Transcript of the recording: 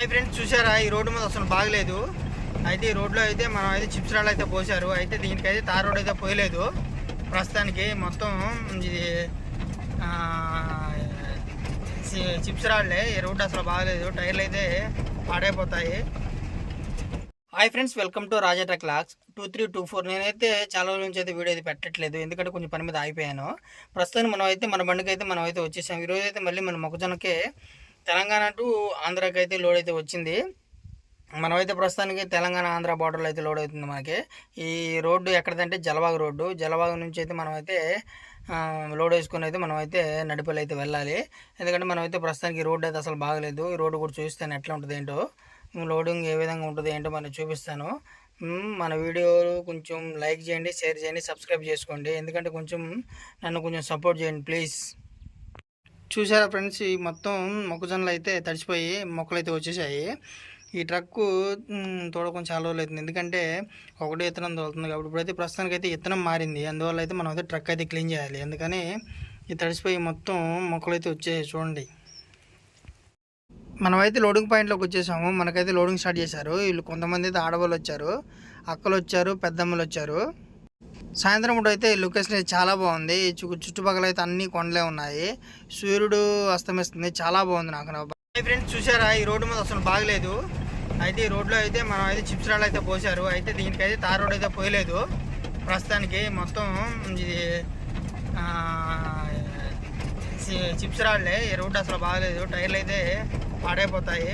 Hi friends చూసారా ఈ road మీద అసలు బాగలేదు. అయితే ఈ రోడ్లో అయితే మనం అయితే చిప్స్ రాళ్ళు అయితే పోసారు అయితే దీనికైతే తార్ రోడ్ అయితే పోయలేదు. ప్రస్తుతానికి మొత్తం ఇది చిప్స్ రాళ్ళే. ఈ రోడ్డు అసలు బాగలేదు. టైర్లు అయితే పాడైపోతాయి. Hi friends welcome to Raja tech two three two four. నేనైతే చాలా రోజుల నుంచి అయితే వీడియో అయితే పెట్టట్లేదు. ఎందుకంటే కొంచెం పని మీద ఆగిపోయాను. ప్రస్తుతానికి మనం అయితే మన బండికి అయితే మనం అయితే వచ్చేసాం. ఈరోజు అయితే మళ్ళీ మన మొక్కజొన్నకే తెలంగాణ టు ఆంధ్రాకి అయితే లోడ్ అయితే వచ్చింది. మనమైతే ప్రస్తుతానికి తెలంగాణ ఆంధ్ర బార్డర్లో అయితే లోడ్ అవుతుంది మనకి. ఈ రోడ్డు ఎక్కడదంటే జలవాగ రోడ్డు. జలవాగ నుంచి అయితే మనమైతే లోడ్ వేసుకొని అయితే మనమైతే అయితే అయితే వెళ్ళాలి. ఎందుకంటే మనమైతే ప్రస్తుతానికి రోడ్డు అయితే అసలు బాగలేదు. ఈ రోడ్డు కూడా చూస్తాను ఎట్లా ఉంటుంది ఏంటో. లోడింగ్ ఏ విధంగా ఉంటుంది ఏంటో మనం చూపిస్తాను. మన వీడియోలు కొంచెం లైక్ చేయండి షేర్ చేయండి సబ్స్క్రైబ్ చేసుకోండి. ఎందుకంటే కొంచెం నన్ను కొంచెం సపోర్ట్ చేయండి ప్లీజ్. చూసారా ఫ్రెండ్స్ ఈ మొత్తం మొక్కజొన్నలు అయితే తడిచిపోయి మొక్కలు అయితే వచ్చేసాయి. ఈ ట్రక్కు మ్, తోడకొని చాలా రోజులు అవుతుంది. ఎందుకంటే ఒకటే ఇత్తనం తోలుతుంది కాబట్టి ఇప్పుడైతే ప్రస్తుతానికి అయితే ఇత్తనం మారింది. అందువల్ల అయితే మనం అయితే ట్రక్ అయితే క్లీన్ చేయాలి. అందుకని ఈ తడిసిపోయి మొత్తం మొక్కలు అయితే వచ్చాయి చూడండి. మనమైతే లోడింగ్ పాయింట్లోకి వచ్చేసాము. మనకైతే లోడింగ్ స్టార్ట్ చేశారు. వీళ్ళు కొంతమంది అయితే ఆడవాళ్ళు వచ్చారు అక్కలు వచ్చారు పెద్దమ్మలు వచ్చారు. సాయంత్రం పూట అయితే లొకేషన్ అయితే చాలా బాగుంది. చుట్టుపక్కల అయితే అన్ని కొండలే ఉన్నాయి. సూర్యుడు అస్తమిస్తుంది. చాలా బాగుంది నాకు నా ఫ్రెండ్స్ చూసారా ఈ రోడ్డు మీద అసలు బాగలేదు. అయితే ఈ రోడ్లో అయితే మనం అయితే చిప్స్ రాళ్ళు అయితే పోసారు అయితే దీనికైతే తార్ రోడ్ అయితే పోయలేదు. ప్రస్తుతానికి మొత్తం ఇది చిప్స్ రాళ్ళే. ఈ రోడ్డు అసలు బాగలేదు. టైర్లు అయితే పాడైపోతాయి.